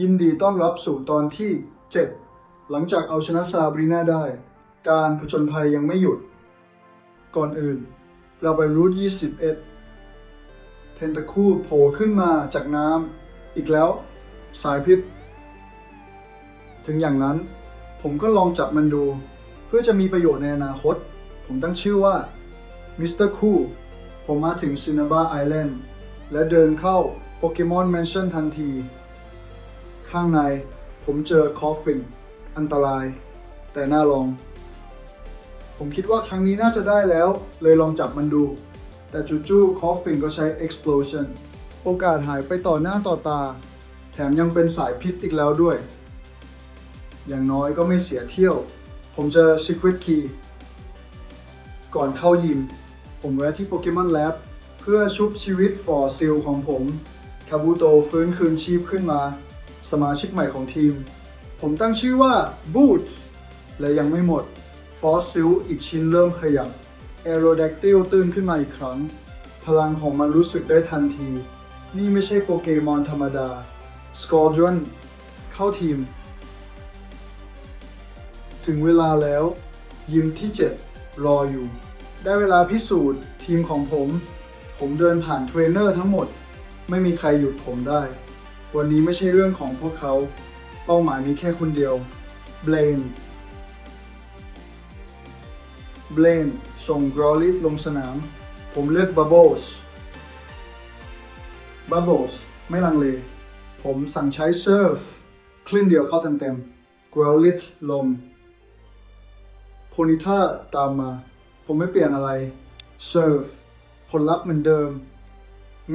ยินดีต้อนรับสู่ตอนที่ 7 หลังจากเอาชนะซาบรีนาได้ การผจญภัยยังไม่หยุด ก่อนอื่น เราไปรูท21 เทนตาคูโผล่ขึ้นมาจากน้ำอีกแล้ว สายพิษ ถึงอย่างนั้น ผมก็ลองจับมันดู เพื่อจะมีประโยชน์ในอนาคต ผมตั้งชื่อว่ามิสเตอร์คูผมมาถึงซินาบาไอแลนด์และเดินเข้าโปเกมอนแมนชั่นทันที ข้างในผมเจอคอฟฟินอันตราย แต่น่าลอง ผมคิดว่าครั้งนี้น่าจะได้แล้ว เลยลองจับมันดู แต่จู่ๆคอฟฟินก็ใช้ explosion โอกาสหายไปต่อหน้าต่อตา แถมยังเป็นสายพิษอีกแล้วด้วย อย่างน้อยก็ไม่เสียเที่ยว ผมเจอ Secret Key ก่อนเข้ายิม ผมแวะที่โปเกมอนแลบเพื่อชุบชีวิตฟอร์ซิลของผม คาบูโตฟื้นคืนชีพขึ้นมา สมาชิกใหม่ของทีม ผมตั้งชื่อว่า Boots และยังไม่หมด ฟอสซิลอีกชิ้นเริ่มขยับ a e r o d a c t y l ตื่นขึ้นมาอีกครั้ง พลังของมันรู้สึกได้ทันที นี่ไม่ใช่โปเกมอนธรรมดา Squadron เข้าทีม ถึงเวลาแล้ว ยิมที่ 7 รออยู่ ได้เวลาพิสูจน์ทีมของผม ผมเดินผ่านเทรนเนอร์ทั้งหมด ไม่มีใครหยุดผมได้ วันนี้ไม่ใช่เรื่องของพวกเขา เป้าหมายมีแค่คนเดียวเบลนเบลนส่งกรอลิสลงสนาม ผมเลือกบับเบิลส์บับเบิลส์ไม่ลังเล ผมสั่งใช้เซิร์ฟคลื่นเดียวเข้าเต็มๆกรอลิสลมโพนิท่าตามมา ผมไม่เปลี่ยนอะไรเซิร์ฟผลลัพธ์เหมือนเดิม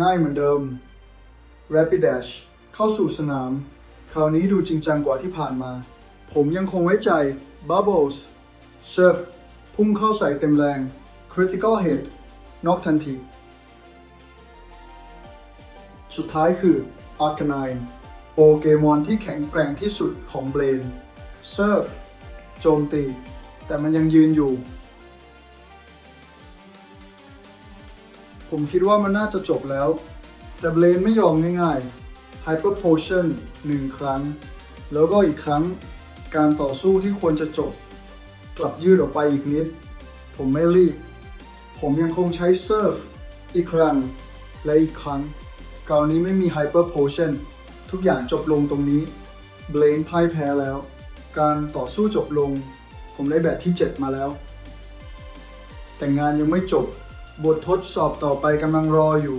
ง่ายเหมือนเดิม Rapid Dash เข้าสู่สนาม คราวนี้ดูจริงจังกว่าที่ผ่านมา ผมยังคงไว้ใจ Bubbles Surf พุ่งเข้าใส่เต็มแรง Critical Hit น็อกทันที สุดท้ายคือ Arcanine โปเกมอนที่แข็งแกร่งที่สุดของเบลน Surf โจมตี แต่มันยังยืนอยู่ ผมคิดว่ามันน่าจะจบแล้ว แต่เบลนไม่ยอมง่ายๆ Hyper Potion หนึ่งครั้ง แล้วก็อีกครั้งการต่อสู้ที่ควรจะจบ กลับยืดออกไปอีกนิด ผมไม่รีบ ผมยังคงใช้เซิร์ฟอีกครั้ง และอีกครั้งคราวนี้ไม่มี Hyper Potion ทุกอย่างจบลงตรงนี้เบลนพ่ายแพ้แล้ว การต่อสู้จบลง ผมได้แบบที่ 7 มาแล้ว แต่งานยังไม่จบ บททดสอบต่อไปกำลังรออยู่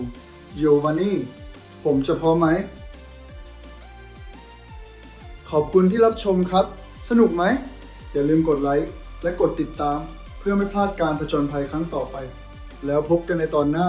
โยวานี่ผมจะพอไหม ขอบคุณที่รับชมครับ สนุกไหม อย่าลืมกดไลค์และกดติดตาม เพื่อไม่พลาดการผจญภัยครั้งต่อไป แล้วพบกันในตอนหน้า